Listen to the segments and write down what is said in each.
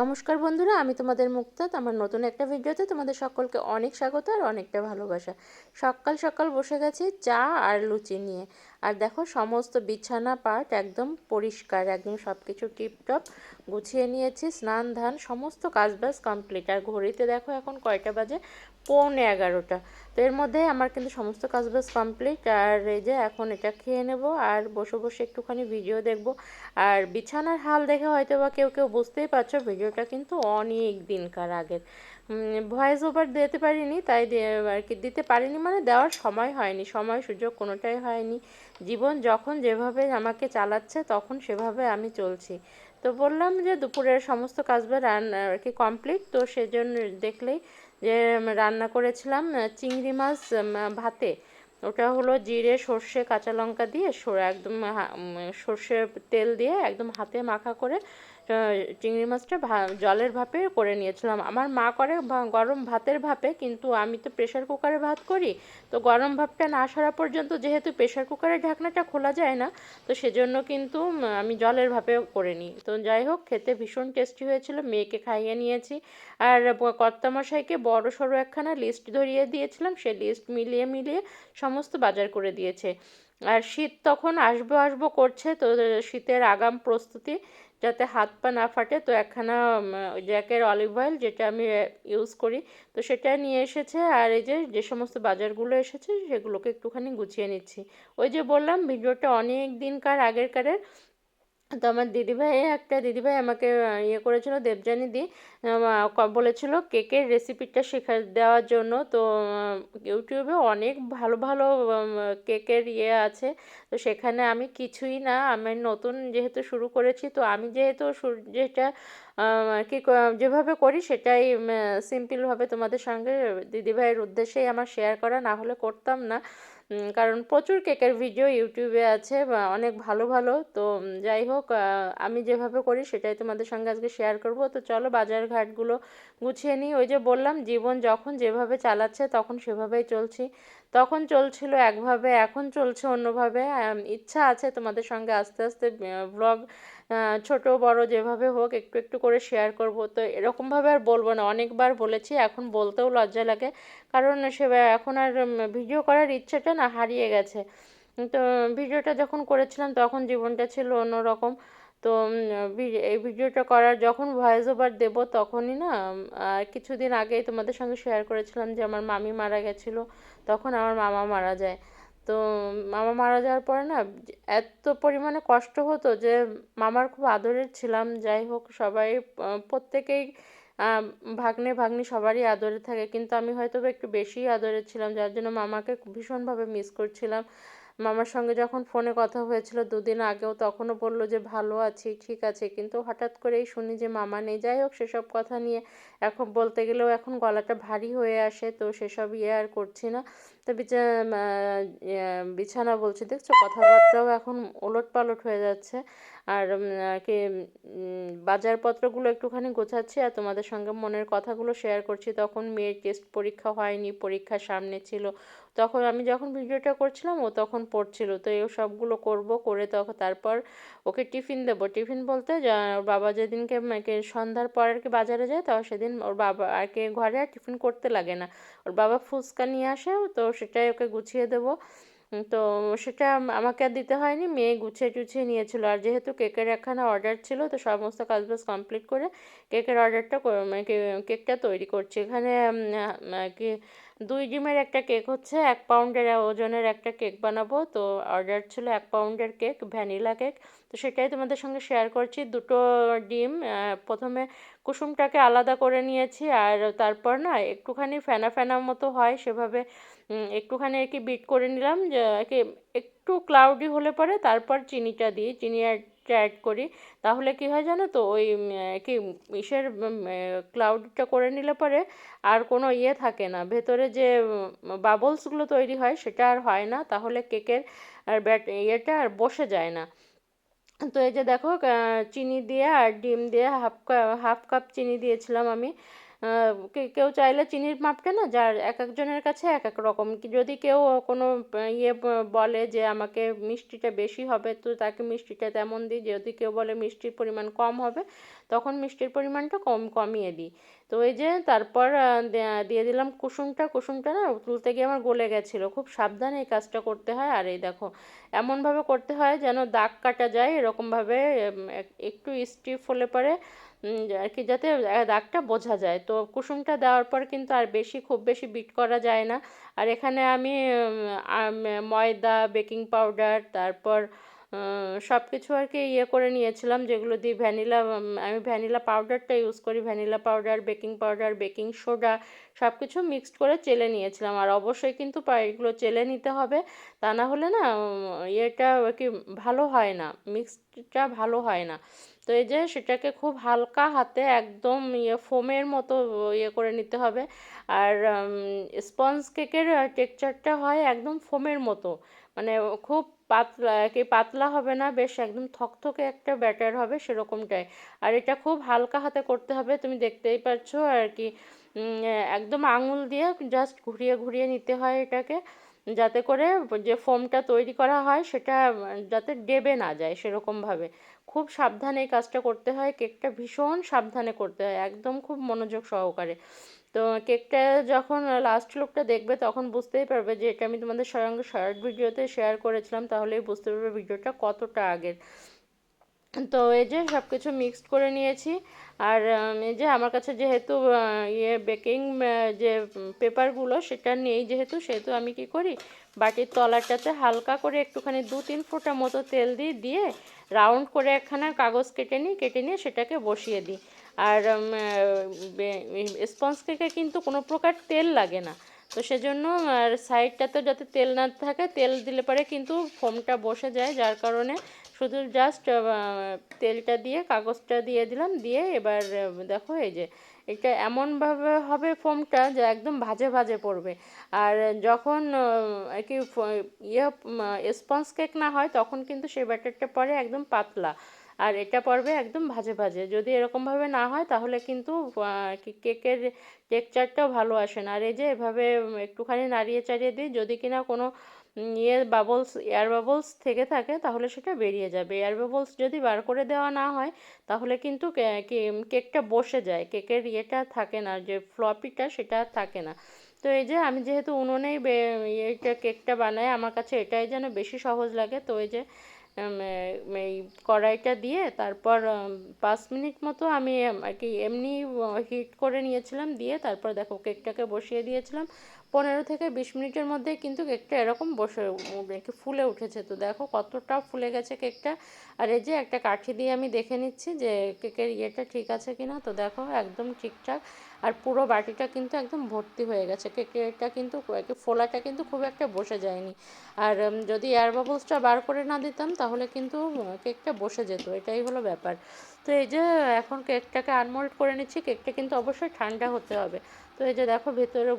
নমস্কার বন্ধুরা, আমি তোমাদের মুক্তাত আমার নতুন একটা ভিডিওতে তোমাদের সকলকে অনেক স্বাগত আর অনেকটা ভালোবাসা। সকাল সকাল বসে গেছি চা আর লুচি নিয়ে। আর দেখো সমস্ত বিছানা পাট একদম পরিষ্কার, একদম সব কিছু টিপটপ গুছিয়ে নিয়েছি, স্নান, ধান, সমস্ত কাজবাজ কমপ্লিট আর ঘড়িতে দেখো এখন কয়টা বাজে? পৌনে এগারোটা। তো এর মধ্যে আমার কিন্তু সমস্ত কাজবাজ কমপ্লিট আর এই যে এখন এটা খেয়ে নেব আর বসে বসে একটুখানি ভিডিও দেখব। আর বিছানার হাল দেখে হয়তো বা কেউ কেউ বুঝতেই পারছ ভিডিওটা কিন্তু অনেক দিনকার আগের। ভয়েস ওভার দিতে পারিনি, তাই আর কি দিতে পারিনি মানে দেওয়ার সময় হয়নি, সময় সুযোগ কোনোটাই হয়নি। জীবন যখন যেভাবে আমাকে চালাচ্ছে তখন সেভাবে আমি চলছি। তো বললাম যে দুপুরের সমস্ত কাজ বা রান্না আর কি কমপ্লিট তো সেজন্য দেখলেই যে রান্না করেছিলাম চিংড়ি মাছ ভাতে। ওটা হলো জিরে, সর্ষে, কাঁচা লঙ্কা দিয়ে একদম সর্ষের তেল দিয়ে একদম হাতে মাখা করে চিংড়ি মাছটা জলের ভাপে করে নিয়েছিলাম। আমার মা করে গরম ভাতের ভাপে, কিন্তু আমি তো প্রেশার কুকারে ভাত করি। তো গরম ভাপটা না সারা পর্যন্ত যেহেতু প্রেশার কুকারের ঢাকনাটা খোলা যায় না, তো সেজন্য কিন্তু আমি জলের ভাপে করে নিই। তো যাই হোক, খেতে ভীষণ টেস্টি হয়েছিল, মেয়েকে খাইয়ে নিয়েছি। আর কর্তামশাইকে বড় সড়ো একখানা লিস্ট ধরিয়ে দিয়েছিলাম, সে লিস্ট মিলিয়ে মিলিয়ে সমস্ত বাজার করে দিয়েছে। আর শীত তখন আসব আসব করছে তো, শীতের আগাম প্রস্তুতি যাতে হাত পা না ফাটে, তো একখানা জ্যাকের অলিভ অয়েল যেটা আমি ইউজ করি, তো সেটা নিয়ে এসেছে। আর এই যে যে সমস্ত বাজারগুলো এসেছে, সেগুলোকে একটুখানি গুছিয়ে নিচ্ছি। ওই যে বললাম, ভিডিওটা অনেক দিনকার আগেরকারের তো আমার দিদিভাই, একটা দিদিভাই আমাকে ইয়ে করেছিল, দেবযানী দি বলেছিল কেকের রেসিপিটা শেখা, দেওয়ার জন্য। তো ইউটিউবে অনেক ভালো ভালো কেকের ইয়ে আছে। তো সেখানে আমি কিছুই না, আমি নতুন যেহেতু শুরু করেছি, তো আমি যেহেতু যেটা কি যেভাবে করি সেটাই সিম্পলভাবে তোমাদের সঙ্গে দিদিভাইয়ের উদ্দেশ্যেই আমার শেয়ার করা, না হলে করতাম না। কারণ প্রচুর কেকের ভিডিও ইউটিউবে আছে অনেক ভালো ভালো। তো যাই হোক আমি যেভাবে করি সেটাই তোমাদের সঙ্গে আজকে শেয়ার করব। তো চলো বাজার ঘাটগুলো গুছিয়ে নিই। ওই যে বললাম, জীবন যখন যেভাবে চালাচ্ছে, তখন সেভাবেই চলছি। তখন চলছিল একভাবে, এখন চলছে অন্যভাবে। ইচ্ছা আছে তোমাদের সঙ্গে আস্তে আস্তে ব্লগ ছোট বড় যেভাবে হোক একটু একটু করে শেয়ার করব। তো এরকমভাবে আর বলব না। অনেকবার বলেছি, এখন বলতেও লজ্জা লাগে। কারণ সে এখন আর ভিডিও করার ইচ্ছেটা না হারিয়ে গেছে। তো ভিডিওটা যখন করেছিলাম তখন জীবনটা ছিল অন্যরকম। তো এই ভিডিওটা করার যখন ভয়েস ওভার দেব তখনই না কিছুদিন আগেই তোমাদের সঙ্গে শেয়ার করেছিলাম যে আমার মামি মারা গেছিল, তখন আমার মামা মারা যায়। তো, মামা মারা যাওয়ার পরে না, এত পরিমাণে কষ্ট হতো যে মামার খুব আদরের ছিলাম, যাই হোক সবাই প্রত্যেকেই ভাগ্নে ভাগ্নি সবারই আদরে থাকে, কিন্তু আমি হয়তো একটু বেশিই আদরের ছিলাম, যার জন্য মামাকে ভীষণভাবে মিস করছিলাম। মামার সঙ্গে যখন ফোনে কথা হয়েছিল দুদিন আগেও তখনও বলল যে, ভালো আছি, ঠিক আছে। কিন্তু হঠাৎ করেই শুনি যে, মামা নেই। যাই হোক, সেসব কথা নিয়ে এখন বলতে গেলেও এখন গলাটা ভারী হয়ে আসে, তো সেসব ইয়ে আর করছি না। তো বিছানা বলছি, দেখছ? কথাবার্তাও এখন ওলট পালট হয়ে যাচ্ছে। আর কি বাজারপত্রগুলো একটুখানি গোছাচ্ছি আর তোমাদের সঙ্গে মনের কথাগুলো শেয়ার করছি। তখন মেয়ের টেস্ট পরীক্ষা হয়নি, পরীক্ষা সামনে ছিল। তখন আমি যখন ভিডিওটা করছিলাম, ও তখন পড়ছিল। তো এই সবগুলো করব, করে তখন তারপর ওকে টিফিন দেবো। টিফিন বলতে ওর বাবা যেদিনকে সন্ধ্যার পর আর কি বাজারে যায়, তো সেদিন ওর বাবা আর কি ঘরে আর টিফিন করতে লাগে না। ওর বাবা ফুচকা নিয়ে আসে, তো সেটাই ওকে গুছিয়ে দেবো। তো সেটা আমাকে আর দিতে হয়নি। মেয়ে গুছিয়ে টুছিয়ে নিয়েছিল। আর যেহেতু কেকের একখানা অর্ডার ছিল, তো সমস্ত কাজবাজ কমপ্লিট করে কেকের অর্ডারটা মানে কেকটা তৈরি করছি। এখানে কি, দুই ডিমের একটা কেক হচ্ছে, এক পাউন্ডের ওজনের একটা কেক বানাবো। তো অর্ডার ছিল এক পাউন্ডের কেক ভ্যানিলা কেক। তো সেটাই তোমাদের সঙ্গে শেয়ার করছি। দুটো ডিম প্রথমে কুসুমটাকে আলাদা করে নিয়েছি। আর তারপর না, একটুখানি ফেনা ফেনা মতো হয় সেভাবে একটুখানি আর কি বিট করে নিলাম যে একটু ক্লাউডি হলে পরে তারপর চিনিটা দিই, চিনি অ্যাড করি। তাহলে কি হয় জানো তো, ওই কি ইসের ক্লাউডটা করে নিলে পরে আর কোনো ইয়ে থাকে না। ভেতরে যে বাবলসগুলো তৈরি হয় সেটা আর হয় না। তাহলে কেকের আর ব্যাট ইয়েটা আর বসে যায় না। তো এই যে দেখো চিনি দিয়ে আর ডিম দিয়ে হাফ হাফ কাপ চিনি দিয়েছিলাম আমি। কেউ চাইলে চিনির মাপটা না, যার এক একজনের কাছে এক এক রকম। যদি কেউ কোনো ইয়ে বলে যে আমাকে মিষ্টিটা বেশি হবে, তো তাকে মিষ্টিটা তেমন দিই। যদি কেউ বলে মিষ্টির পরিমাণ কম হবে তখন মিষ্টির পরিমাণটা কম কমিয়ে দিই। তো এই যে তারপর দিয়ে দিলাম কুসুমটা কুসুমটা না তুলতে গিয়ে আমার গলে গেছিল। খুব সাবধানে এই কাজটা করতে হয়। আর এই দেখো, এমনভাবে করতে হয় যেন দাগ কাটা যায়, এরকমভাবে একটু স্টিফ হলে পরে আর কি যাতে দাগটা বোঝা যায়। তো কুসুমটা দেওয়ার পর কিন্তু আর বেশি, খুব বেশি বিট করা যায় না। আর এখানে আমি, ময়দা, বেকিং পাউডার, তারপর সব কিছু আর কি ইয়ে করে নিয়েছিলাম, যেগুলো দিয়ে ভ্যানিলা আমি ভ্যানিলা পাউডারটা ইউজ করি, vanilla powder, baking powder, baking soda সব কিছু মিক্সড করে চেলে নিয়েছিলাম। আর অবশ্যই কিন্তু এগুলো চেলে নিতে হবে, তা না হলে না ইয়েটা আর কি ভালো হয় না মিক্সডটা ভালো হয় না। তো এই যে সেটাকে খুব হালকা হাতে একদম ইয়ে ফোমের মতো ইয়ে করে নিতে হবে। আর স্পঞ্জ কেকের টেক্সচারটা হয় একদম ফোমের মতো মানে খুব পাতলা কি পাতলা হবে না, বেশ একদম থকথকে একটা ব্যাটার হবে সেরকমটাই। আর এটা খুব হালকা হাতে করতে হবে, তুমি দেখতেই পাচ্ছ আর কি। একদম আঙুল দিয়ে জাস্ট ঘুরিয়ে ঘুরিয়ে নিতে হয় এটাকে, যাতে করে যে ফোমটা তৈরি করা হয় সেটা যাতে ডেবে না যায় সেরকমভাবে। খুব সাবধানে এই কাজটা করতে হয়। কেকটা ভীষণ সাবধানে করতে হয়, একদম খুব মনোযোগ সহকারে। তো কেকটা যখন লাস্ট লুকটা দেখবে তখন বুঝতেই পারবে যে এটা আমি তোমাদের সঙ্গে শর্ট ভিডিওতে শেয়ার করেছিলাম, তাহলেই বুঝতে পারবে ভিডিওটা কতটা আগের। তো এই যে সব কিছু মিক্সড করে নিয়েছি। আর এই যে আমার কাছে যেহেতু ইয়ে বেকিং যে পেপারগুলো সেটা নেই যেহেতু, সেহেতু আমি কি করি, বাটির তলাটাতে হালকা করে একটুখানি দু তিন ফোঁটা মতো তেল দিয়ে দিয়ে রাউন্ড করে একখানা কাগজ কেটে নিই, কেটে নিয়ে সেটাকে বসিয়ে দিই। আর স্পঞ্জ কেকে কিন্তু কোনো প্রকার তেল লাগে না। তো সেজন্য, আর সাইডটাতে যাতে তেল না থাকে, তেল দিলে পরে কিন্তু ফোমটা বসে যায়, যার কারণে শুধু জাস্ট তেলটা দিয়ে, কাগজটা দিয়ে দিলাম, দিয়ে এবার দেখো এই যে, এটা এমনভাবে হবে ফোমটা যে একদম ভাজে ভাজে পড়বে। আর যখন আর কি ইয়ে স্পঞ্জ কেক না হয়, তখন কিন্তু সেই ব্যাটারটা পরে একদম পাতলা। আর এটা পড়বে একদম ভাজে ভাজে। যদি এরকমভাবে না হয়, তাহলে কিন্তু কেকের টেক্সচারটাও ভালো আসে না। আর এই যে এভাবে একটুখানি নাড়িয়ে চাড়িয়ে দিই, যদি কিনা কোনো ইয়ে বাবলস এয়ার বাবলস থেকে থাকে, তাহলে সেটা বেরিয়ে যাবে। এয়ার বাবলস যদি বার করে দেওয়া না হয়, তাহলে কিন্তু কেকটা বসে যায়। কেকের ইয়েটা থাকে না, যে ফ্লপিটা সেটা থাকে না। তো এই যে আমি যেহেতু উনুনেই ইয়েটা কেকটা বানাই, আমার কাছে এটাই যেন বেশি সহজ লাগে। তো এই যে এই কড়াইটা দিয়ে তারপর পাঁচ মিনিট মতো আমি আর কি এমনি হিট করে নিয়েছিলাম দিয়ে তারপর দেখো কেকটাকে বসিয়ে দিয়েছিলাম। পনেরো থেকে বিশ মিনিটের মধ্যে কিন্তু কেকটা এরকম বসে কি ফুলে উঠেছে। তো দেখো কতটা ফুলে গেছে কেকটা। আর এই যে একটা কাঠি দিয়ে আমি দেখে নিচ্ছি যে কেকের ইয়েটা ঠিক আছে কি না তো দেখো একদম ঠিকঠাক। আর পুরো বাটিটা কিন্তু একদম ভর্তি হয়ে গেছে। কেকেরটা কিন্তু ফোলাটা কিন্তু খুব একটা বসে যায়নি। আর যদি এয়ার বাবলসটা বার করে না দিতাম তাহলে কিন্তু কেকটা বসে যেত। এটাই হলো ব্যাপার। তো এই যে এখন কেকটাকে আনমোল্ড করে নিচ্ছি, কেকটা কিন্তু অবশ্যই ঠান্ডা হতে হবে। তো এই যে দেখো ভেতরে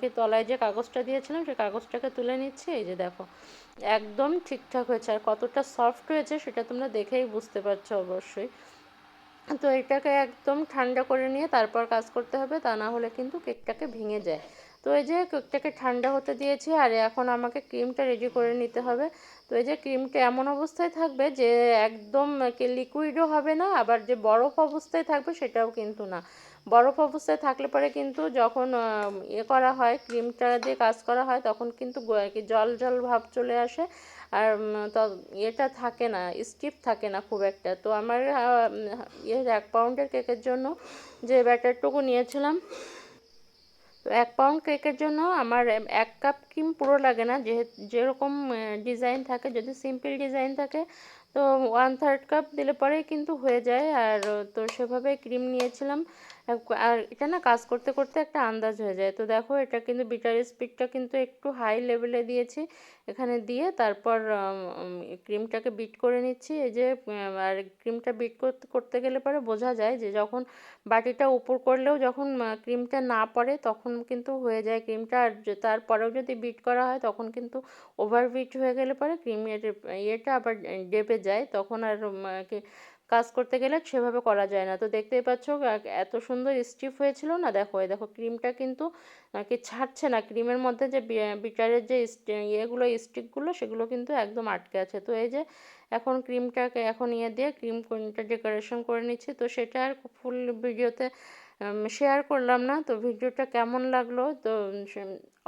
কি তলায় যে কাগজটা দিয়েছিলাম, সেই কাগজটাকে তুলে নিচ্ছি। এই যে দেখো, একদম ঠিকঠাক হয়েছে। আর কতটা সফট হয়েছে সেটা তোমরা দেখেই বুঝতে পারছ অবশ্যই। তো এটাকে একদম ঠান্ডা করে নিয়ে তারপর কাজ করতে হবে, তা না হলে কিন্তু কেকটাকে ভেঙে যায়। তো এই যে কেকটাকে ঠান্ডা হতে দিয়েছি, আর এখন আমাকে ক্রিমটা রেডি করে নিতে হবে। তো এই যে ক্রিমটা এমন অবস্থায় থাকবে যে একদম লিকুইডও হবে না, আবার যে বরফ অবস্থায় থাকবে সেটাও কিন্তু না। বরফ অবস্থায় থাকলে পরে কিন্তু যখন ইয়ে করা হয়, ক্রিমটা দিয়ে কাজ করা হয়, তখন কিন্তু জল জল ভাব চলে আসে। আর ইয়েটা থাকে না স্টিফ থাকে না খুব একটা। তো আমার ইয়ের এক পাউন্ডের কেকের জন্য যে ব্যাটারটুকু নিয়েছিলাম তো এক পাউন্ড কেকের জন্য আমার এক কাপ ক্রিম পুরো লাগে না। যে যেরকম ডিজাইন থাকে, যদি সিম্পল ডিজাইন থাকে, তো ওয়ান থার্ড কাপ দিলে পরেই কিন্তু হয়ে যায়। আর, তো সেভাবে ক্রিম নিয়েছিলাম। আর এটা না কাজ করতে করতে একটা আন্দাজ হয়ে যায়। তো দেখো এটা কিন্তু বিটার স্পিডটা কিন্তু একটু হাই লেভেলে দিয়েছি। এখানে দিয়ে তারপর ক্রিমটাকে বিট করে নিচ্ছি। এই যে আর ক্রিমটা বিট করতে করতে গেলে পরে বোঝা যায় যে যখন বাটিটা উপর করলেও যখন ক্রিমটা না পড়ে তখন কিন্তু হয়ে যায় ক্রিমটা। আর তারপরেও যদি বিট করা হয় তখন কিন্তু ওভার বিট হয়ে গেলে পরে ক্রিমের ইয়েটা আবার ডেপে যায়। তখন আর কাজ করতে গেলে সেভাবে করা যায় না। তো দেখতেই পাচ্ছ এত সুন্দর স্টিফ হয়েছিল না? দেখো, এই দেখো, ক্রিমটা কিন্তু নাকি ছাড়ছে না। ক্রিমের মধ্যে যে বিটারের যে ইয়েগুলো, স্টিকগুলো, সেগুলো কিন্তু একদম আটকে আছে। তো এই যে এখন ক্রিমটাকে, এখন ইয়ে দিয়ে ক্রিমটা ডেকোরেশন করে নিচ্ছি। তো সেটা আর ফুল ভিডিওতে শেয়ার করলাম না। তো ভিডিওটা কেমন লাগল? তো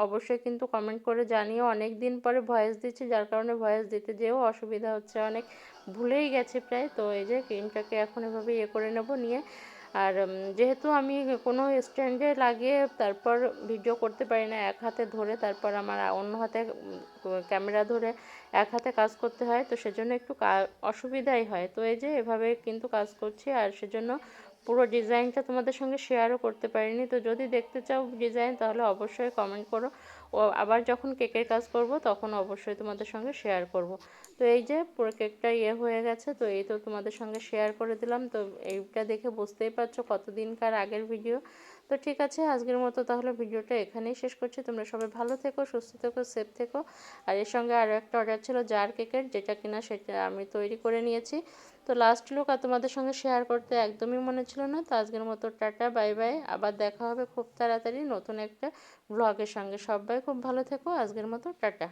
অবশ্যই কিন্তু কমেন্ট করে জানিও। অনেক দিন পরে ভয়েস দিচ্ছি, যার কারণে ভয়েস দিতে যেও অসুবিধা হচ্ছে। অনেক ভুলেই গেছে প্রায়। তো এই যে ক্রিমটাকে এখন এভাবে ইয়ে করে নেব নিয়ে। আর যেহেতু আমি কোনো স্ট্যান্ডে লাগিয়ে তারপর ভিডিও করতে পারি না, এক হাতে ধরে তারপর আমার অন্য হাতে ক্যামেরা ধরে এক হাতে কাজ করতে হয়। তো সেজন্য একটু অসুবিধাই হয়। তো এই যে এভাবে কিন্তু কাজ করছি। আর সেজন্য পুরো ডিজাইনটা তোমাদের সঙ্গে শেয়ারও করতে পারিনি। তো যদি দেখতে চাও ডিজাইন, তাহলে অবশ্যই কমেন্ট করো। ও আবার যখন কেকের কাজ করব, তখন অবশ্যই তোমাদের সঙ্গে শেয়ার করব। তো এই যে, পুরো কেকটা ইয়ে হয়ে গেছে, তো এই তো তোমাদের সঙ্গে শেয়ার করে দিলাম। তো এইটা দেখে বুঝতেই পারছ কতদিনকার আগের ভিডিও তো ঠিক আছে, আজকের মতো তাহলে ভিডিওটা এখানেই শেষ করছি। তোমরা সবাই ভালো থেকো, সুস্থ থেকো সেফ থেকো। আর এর সঙ্গে আরও একটা অর্ডার ছিল জার কেকের যেটা কিনা সেটা আমি তৈরি করে নিয়েছি। তো লাস্ট লুক আর তোমাদের সঙ্গে শেয়ার করতে একদমই মনে ছিল না। তো আজকের মতো টাটা বাই বাই আবার দেখা হবে খুব তাড়াতাড়ি নতুন একটা ব্লগের সঙ্গে। সবাই খুব ভালো থেকো। আজকের মতো টাটা।